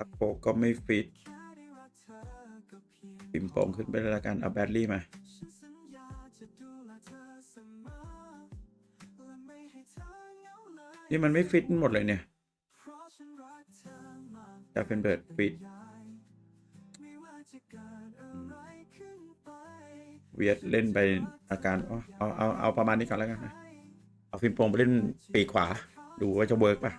ตะโกก็ไม่ฟิตปิมโป่งขึ้นไปเลยละกัน เอาแบตลี่มานี่มันไม่ฟิตหมดเลยเนี่ยจะเป็นเบิร์ดฟิตเวียดเล่นไปอาการอ๋อเอาเอาเอาประมาณนี้ก่อนแล้วกันนะเอาฟิมโปงไปเล่นปีกขวา ดูว่าจะเวิร์กป่ะ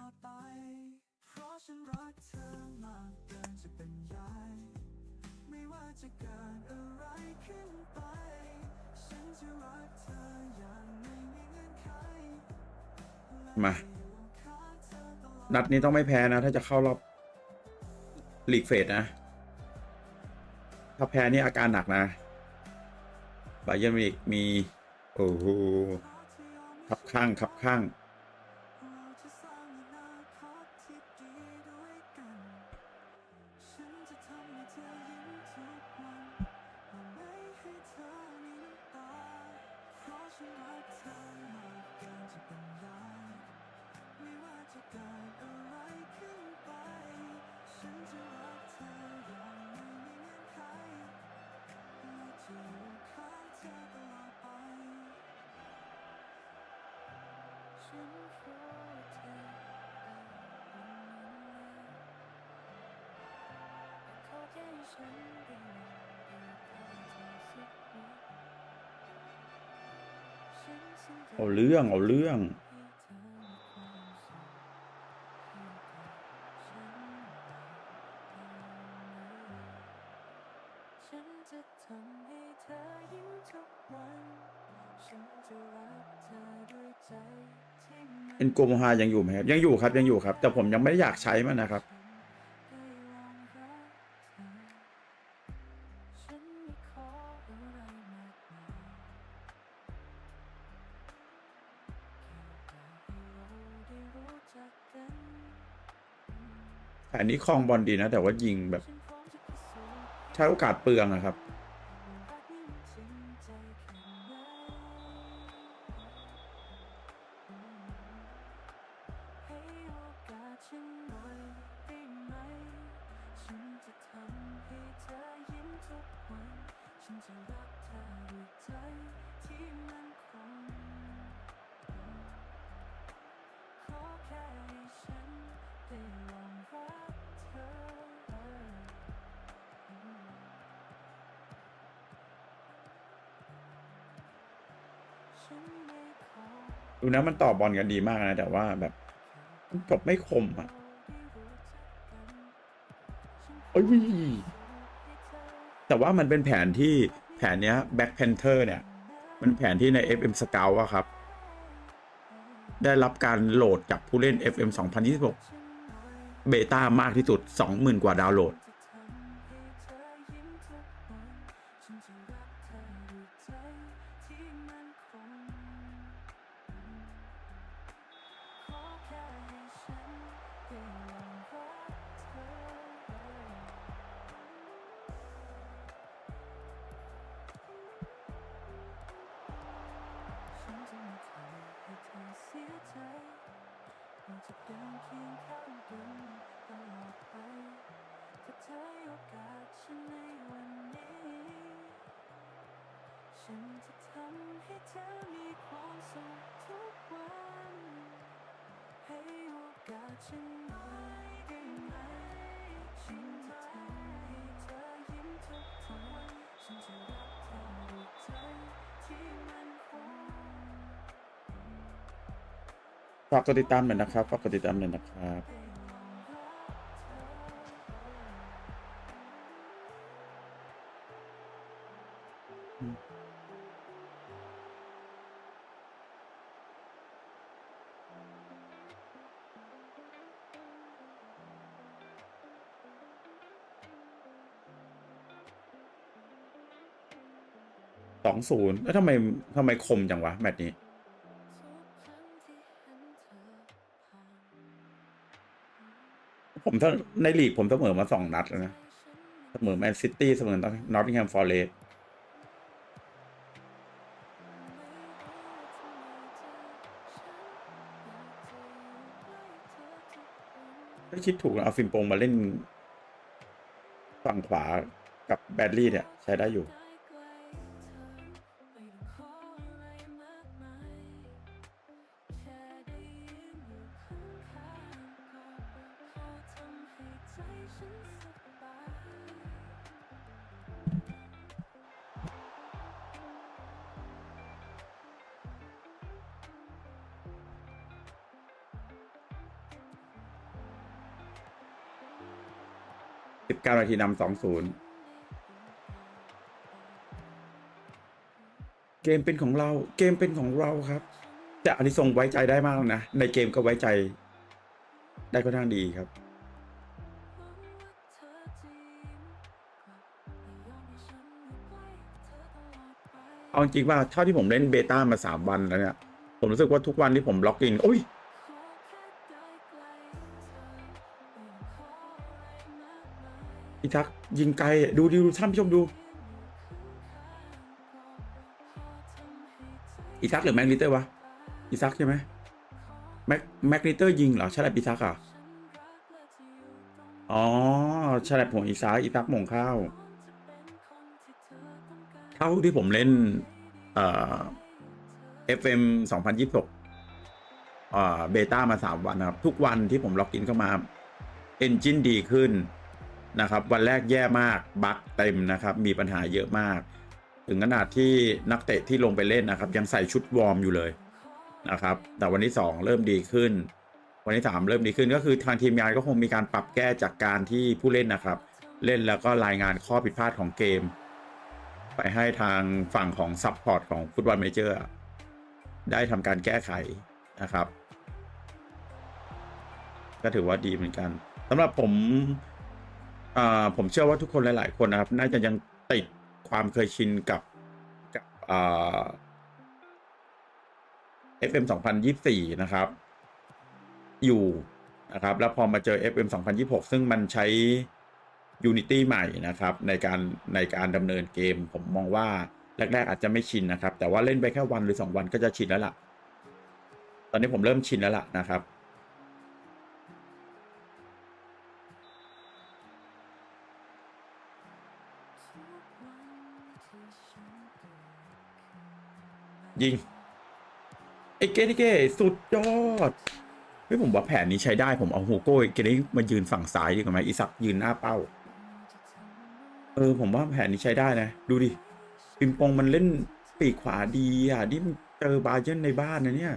นัดนี้ต้องไม่แพ้นะ ถ้าจะเข้ารอบลีกเฟสนะ ถ้าแพ้นี่อาการหนักนะบาเยร์นมิวนิกมี โอ้โหขับข้างขับข้าง เอาเรื่อง เอาเรื่องฉันจะทำให้เธอยิ้มทุกวันฉันจะรักเธอด้วยใจที่มันเอ็นโกโมฮายังอยู่ไหมครับ ยังอยู่ครับยังอยู่ครับ แต่ผมยังไม่ได้อยากใช้มันนะครับ แผนนี้คลองบอลดีนะ แต่ว่ายิงแบบ ใช้โอกาสเปลืองอะครับ นะมันต่อบอลกันดีมากนะ แต่ว่าแบบจบไม่คมอะเอ้ยแต่ว่ามันเป็นแผนที่แผนเนี้ย Black Panther เนี่ย มันแผนที่ใน FM Scout อะครับ ได้รับการโหลดจากผู้เล่น FM 2026 เบต้ามากที่สุด 20,000 กว่าดาวน์โหลด ฉันจะทำให้เธอมีความสุขทุกวัน ให้โอกาสฉันหน่อยได้ไหมฉันจะทำให้เธอยิ้มทุกวันฉันจะรักเธอด้วยใจที่มันคงฝากกดติดตามหน่อยนะครับ ฝากกดติดตามหน่อยนะครับ สองศูนย์แล้วทำไมทำไมคมจังวะ แมตช์นี้ ผมถ้าในลีกผมเสมอมาสองนัดแล้วนะ เสมอแมนซิตี้เสมอนอตติงแฮมฟอร์เรสไม่คิดถูกเอาฟิมโปรงมาเล่น ฝั่งขวากับแบตลี่เนี่ย ใช้ได้อยู่ สิบเก้านาทีนำสองศูนย์เกมเป็นของเรา เกมเป็นของเราครับ แต่อันนี้ทรงไว้ใจได้มากนะ ในเกมก็ไว้ใจ ได้ค่อนข้างดีครับ เอาจริงว่าเท่าที่ผมเล่นเบต้ามาสามวันแล้วเนี่ย ผมรู้สึกว่าทุกวันที่ผมล็อกอินอุ้ย อีทักยิงไกลดูดูท่านผู้ชมดู อีทักหรือแม็กลิเตอร์วะ อีทักใช่ไหมแม็กแม็กลิเตอร์ยิงเหรอใช่ไหมอีทักอะอ๋อใช่แหละผมอีซักอีทักมงข้าวเท่าที่ผมเล่น เอ่อ FM 2026เอ่อเบต้ามาสามวันนะครับ ทุกวันที่ผมล็อกอินเข้ามา เอนจินดีขึ้น นะครับวันแรกแย่มากบั๊กเต็มนะครับมีปัญหาเยอะมาก ถึงขนาดที่นักเตะที่ลงไปเล่นนะครับ ยังใส่ชุดวอร์มอยู่เลยนะครับ แต่วันที่2เริ่มดีขึ้น วันที่ 3 เริ่มดีขึ้นก็คือทางทีมงานก็คงมีการปรับแก้จากการที่ผู้เล่นนะครับ เล่นแล้วก็รายงานข้อผิดพลาดของเกม ไปให้ทางฝั่งของซัพพอร์ตของฟุตบอลเมเจอร์ได้ทำการแก้ไขนะครับ ก็ถือว่าดีเหมือนกันสำหรับผม อ่าผมเชื่อว่าทุกคนหลาย ๆ คนนะครับ น่าจะยังติดความเคยชินกับกับอ่า FM 2024 นะครับ อยู่นะครับ แล้วพอมาเจอ FM 2026 ซึ่งมันใช้ Unity ใหม่นะครับ ในการในการดำเนินเกม ผมมองว่าแรก ๆ อาจจะไม่ชินนะครับ แต่ว่าเล่นไปแค่วันหรือ 2 วันก็จะชินแล้วล่ะ ตอนนี้ผมเริ่มชินแล้วล่ะนะครับ ยิงไอ้เกนี่เกสุดยอดเฮ้ยผมว่าแผนนี้ใช้ได้ผมเอาฮูโก้เกนี่มายืนฝั่งซ้ายดีกว่าไหมอีสักยืนหน้าเป้า เออ ผมว่าแผนนี้ใช้ได้นะ ดูดิปิมปองมันเล่นปีกขวาดีอะนี่มันเจอบาเยนในบ้านนะเนี่ย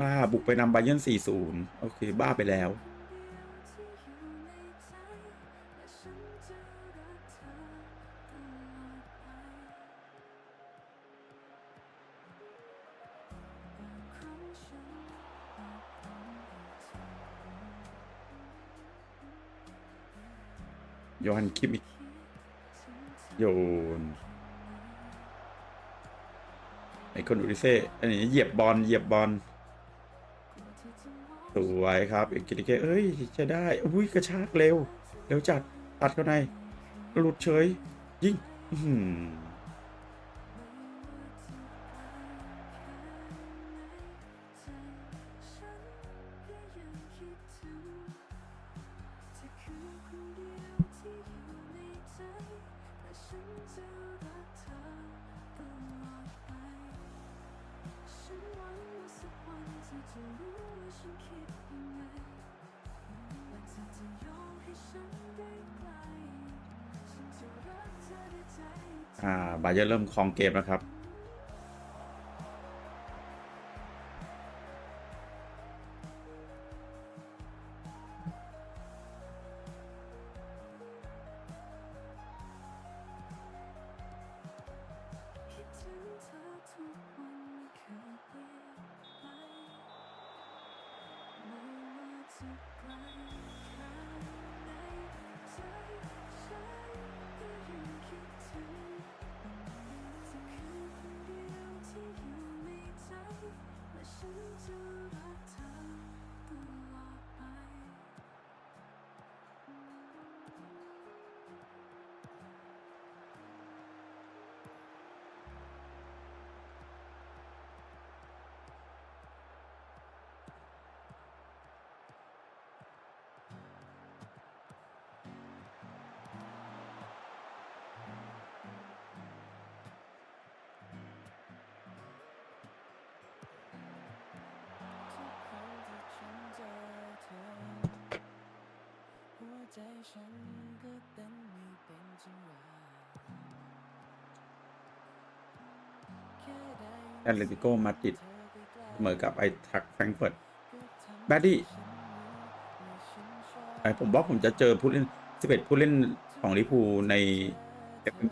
บ้าบุกไปนำไบเยร์น4-0 โอเค บ้าไปแล้ว โยฮันคิมิกโยนไอคนอุดิเซ่อันนี้เหยียบบอลเหยียบบอล สวยครับเอกกิลิเกเอ้ยใช้ได้อุ้ยกระชากเร็ว เร็วจัดตัดเข้าในหลุดเฉย ยิง อ่าบาเยร์เริ่มครองเกมแล้วครับอ แอตเลติโกมาดริดเสมอกับไอทักแฟรงก์เฟิร์ตแบดดี้ไอผมว่าผมจะเจอผู้เล่น 11 ผู้เล่นของลิเวอร์พูลใน FM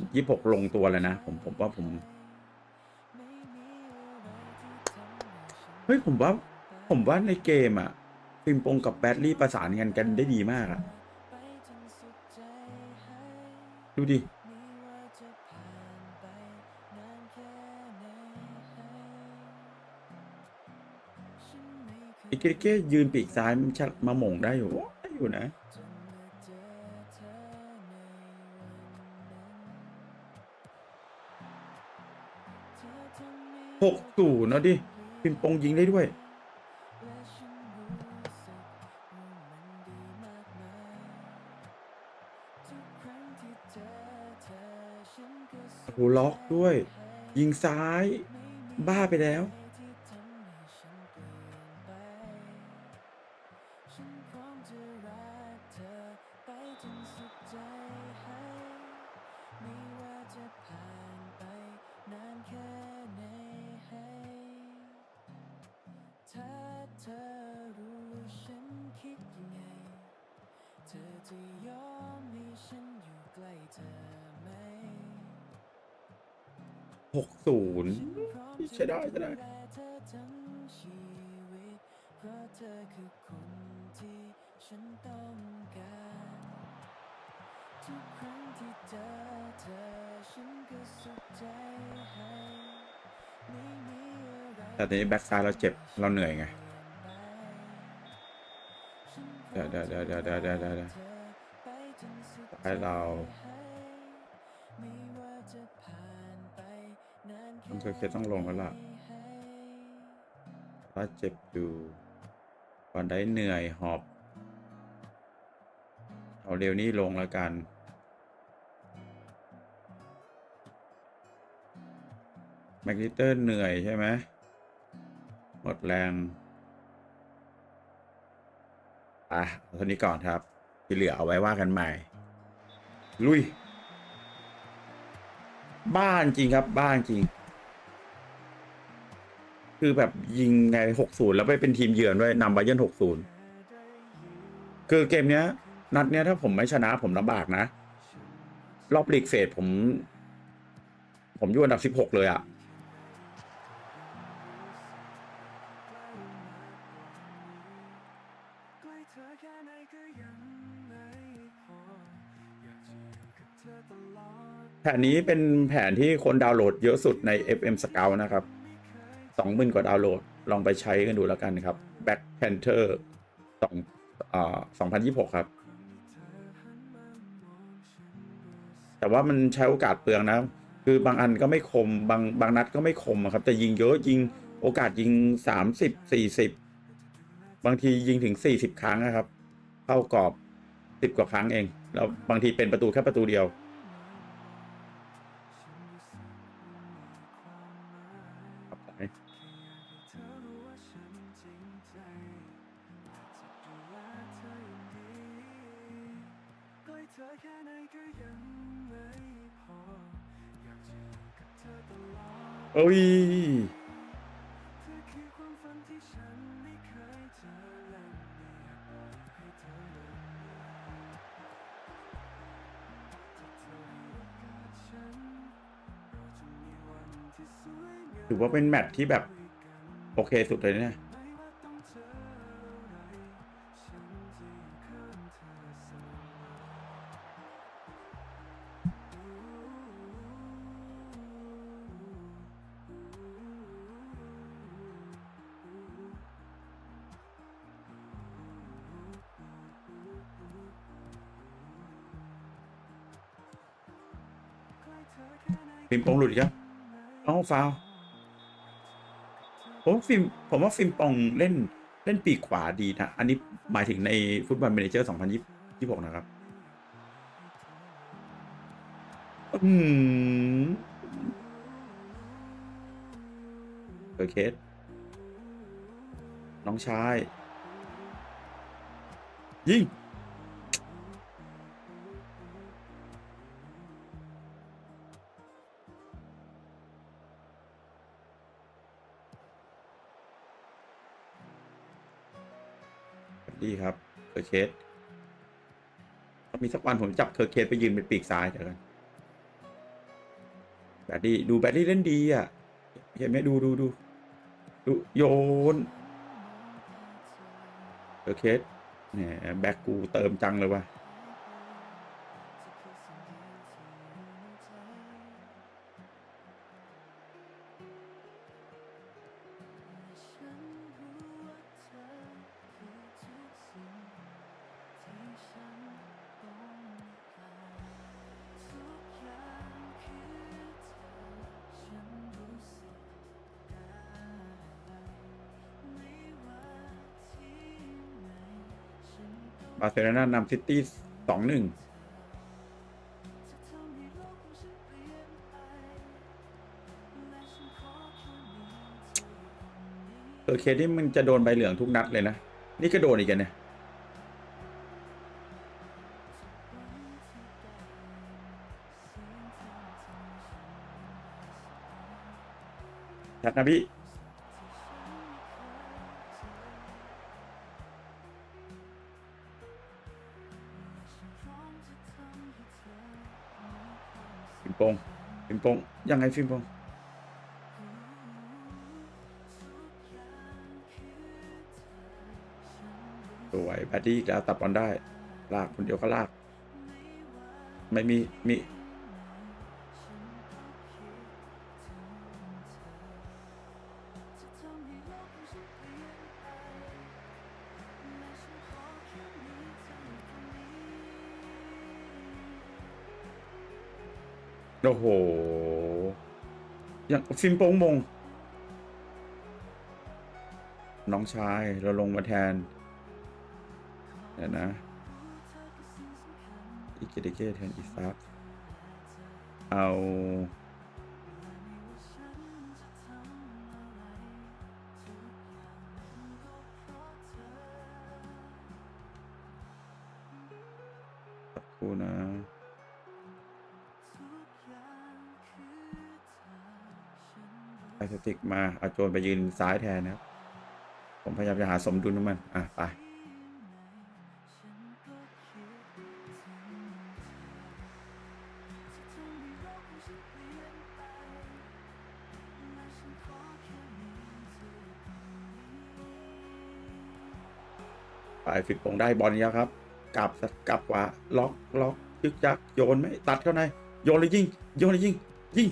2026ลงตัวแล้วนะ ผมผมว่าผม เฮ้ย ผมว่า ผมว่าในเกมอะฟิมปงกับแบดลี่ประสานงานกันได้ดีมากอะ ดูดิอิเกเก้ยืนปีกซ้ายมันชัดมาหม่งได้อยู่ได้อยู่นะหกศูนย์เนาะดิปิมปงยิงได้ด้วย ด้วย ยิงซ้าย บ้าไปแล้วถ้ หกศูนย์ใช่ได้ใช่ได้แต่เจอเด้แต่ทีนี้แบ็กซ้ายเราเจ็บเราเหนื่อยไงเดี๋ยวเดี๋ยวเดี๋ยวเดี๋ยวเดี๋ยวเดี๋ยวซ้ายเรา เคยเคต้องลงแล้วล่ะว่าเจ็บอยู่ก่อนได้เหนื่อยหอบ เอาเร็วนี่ลงแล้วกัน แมกนิเตอร์เหนื่อยใช่ไหมหมดแรงอะเท่านี้ก่อนครับ ที่เหลือเอาไว้ว่ากันใหม่ ลุย บ้านจริงครับ บ้านจริง คือแบบยิงไงหกศูนย์แล้วไปเป็นทีมเยือนด้วยนำไบเยนหกศูนย์คือเกมเนี้ย นัดเนี้ยถ้าผมไม่ชนะผมลำบากนะ รอบลีกเฟสผม ผมอยู่อันดับสิบหกเลยอะแค่ไหนก็ยังไม่พออยากจะอยู่กับเธอตลอดแผนนี้เป็นแผนที่คนดาวน์โหลดเยอะสุดใน FM Scout นะครับ สองหมื่นกว่าดาวน์โหลด ลองไปใช้กันดูแล้วกันครับ Black Panther สองอ่าสองพันยี่หกครับ แต่ว่ามันใช้โอกาสเปลืองนะ คือบางอันก็ไม่คม บางบางนัดก็ไม่คมครับ แต่ยิงเยอะยิงโอกาสยิงสามสิบสี่สิบบางทียิงถึงสี่สิบครั้งนะครับ เข้ากรอบสิบกว่าครั้งเอง แล้วบางทีเป็นประตูแค่ประตูเดียว เไหมเอ้ย ถือว่าเป็นแมทที่แบบ โอเคสุดเลยเนี่ยปิงปองหลุดครับ เอาฟาว ผมฟิล์มผมว่าฟิล์มปองเล่นเล่นปีกขวาดีนะ อันนี้หมายถึงในฟุตบอลเมเนเจอร์2026 นะครับ อืมเออเคสน้องชาย ยิง ดีครับเคอร์เคสมีสักวันผมจับเคอร์เคสไปยืนเป็นปีกซ้ายเดี๋ยวกันแบดดี้ดูแบดดี้เล่นดีอะเห็นไหมดูดูดูดูโยนเคอร์เคสเนี่ยแบ็กกูเติมจังเลยว่ะ บาร์เซโลนานำซิตี้สองหนึ่งโอเอแค่มีเธออยู่ตรงนี้เคอร์เคสนี่มันจะโดนใบเหลืองทุกนัดเลยนะ นี่ก็โดนอีกแล้วเนี่ยชัดนะพี่ ฟิมโปงฟิมโปงยังไงฟิมโปงสวยแบดดี้อีกแล้วตัดบอลได้ ลากคนเดียวก็ลาก ไม่มีมี โอ้โห อยังฟิมโปงมง น้องชายเราลงมาแทนเดี๋ยวนะอีกเกเดเกแทนอีซับเอาคู่นะ สติกมาอาโจนไปยืนซ้ายแทนนะครับ ผมพยายามจะหาสมดุลของมัน อะ ไป ไปฟิกปงได้บอลเนี้ยครับ กลับกลับขวาล็อกล็อกยึกยักโยนไหมตัดเข้าใน โยนเลยยิง โยนเลยยิง ยิง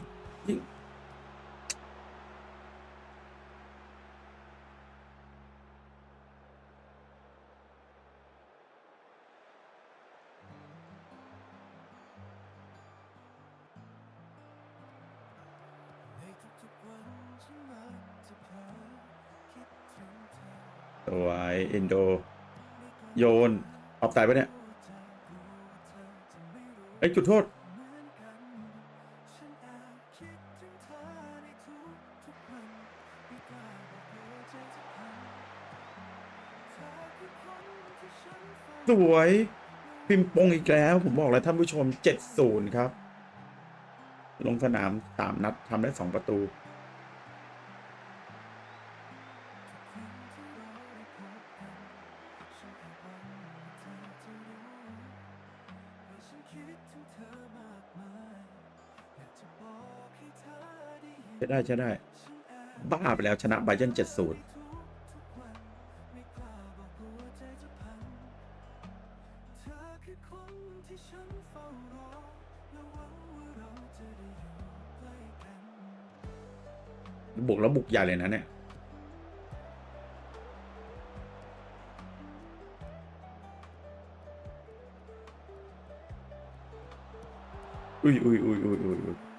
จะพังเธอคือคนที่ฉันเฝ้าสวย พิมพ์ปงอีกแล้ว ผมบอกแล้วท่านผู้ชม 70 ครับ ลงสนาม 3 นัดทำได้ 2 ประตู ได้จะได้ บ้าไปแล้วชนะไบเดนเจ็ดศูนย์บุกแล้วบุกใหญ่เลยนะเนี่ยอุ้ยอุ้ยอุ้ยอุ้ยอุ้ย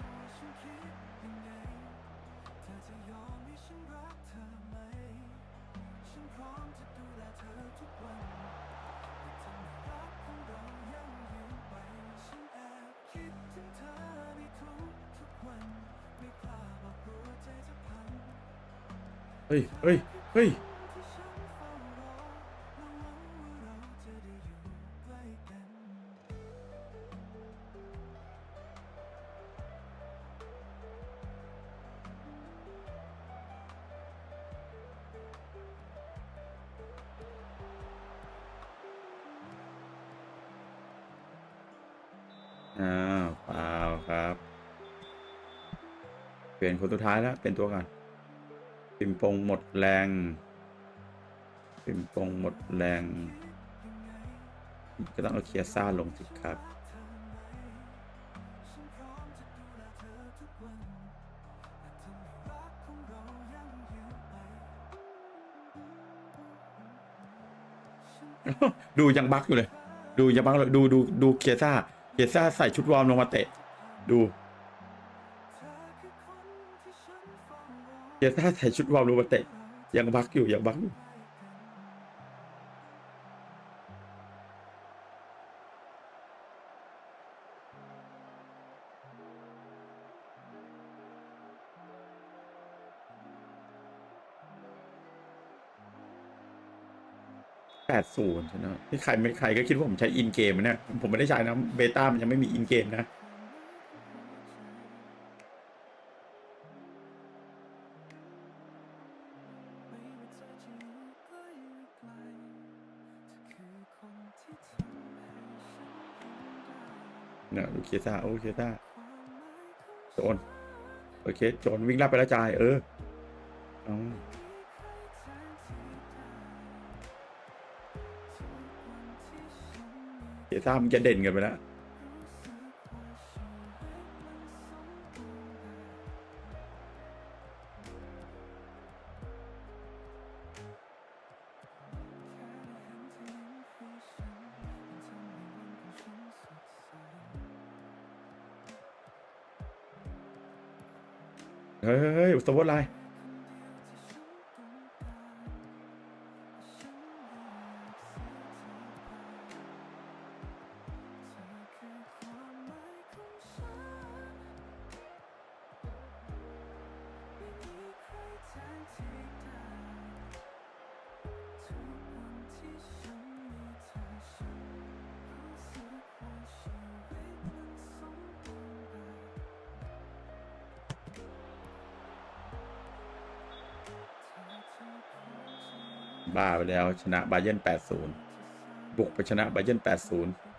อ้าวเปล่าครับ เปลี่ยนคนสุดท้ายแล้ว เป็นตัวกันปิมปงหมดแรง ปิมปงหมดแรง ก็ต้องเอาเคียซ่าลงสิครับดูยังบักอยู่เลย ดูยังบักเลยดูดูดูเคียซ่า เกียซ่าใส่ชุดวอร์มลงมาเตะ ดูเกียซ่าใส่ชุดวอร์มลงมาเตะ ยังบักอยู่ยังบักอยู่ แปดศูนย์ใช่ไหมที่ใครไม่ใครก็คิดว่าผมใช้อินเกมนะผมไม่ได้ใช้นะเบต้ามันยังไม่มีอินเกมนะเนี่ยดูเคียซ่าโอเคซ่าโจนโอเคโจนวิ่งรับไปแล้วจ่ายเอออ เคียซ่ามันจะเด่นกันไปแล้วเฮ้ยเฮ้ยเฮ้ยสวอตไลน์ บ้าไปแล้วชนะบาเยร์น80 บุกไปชนะบาเยร์น80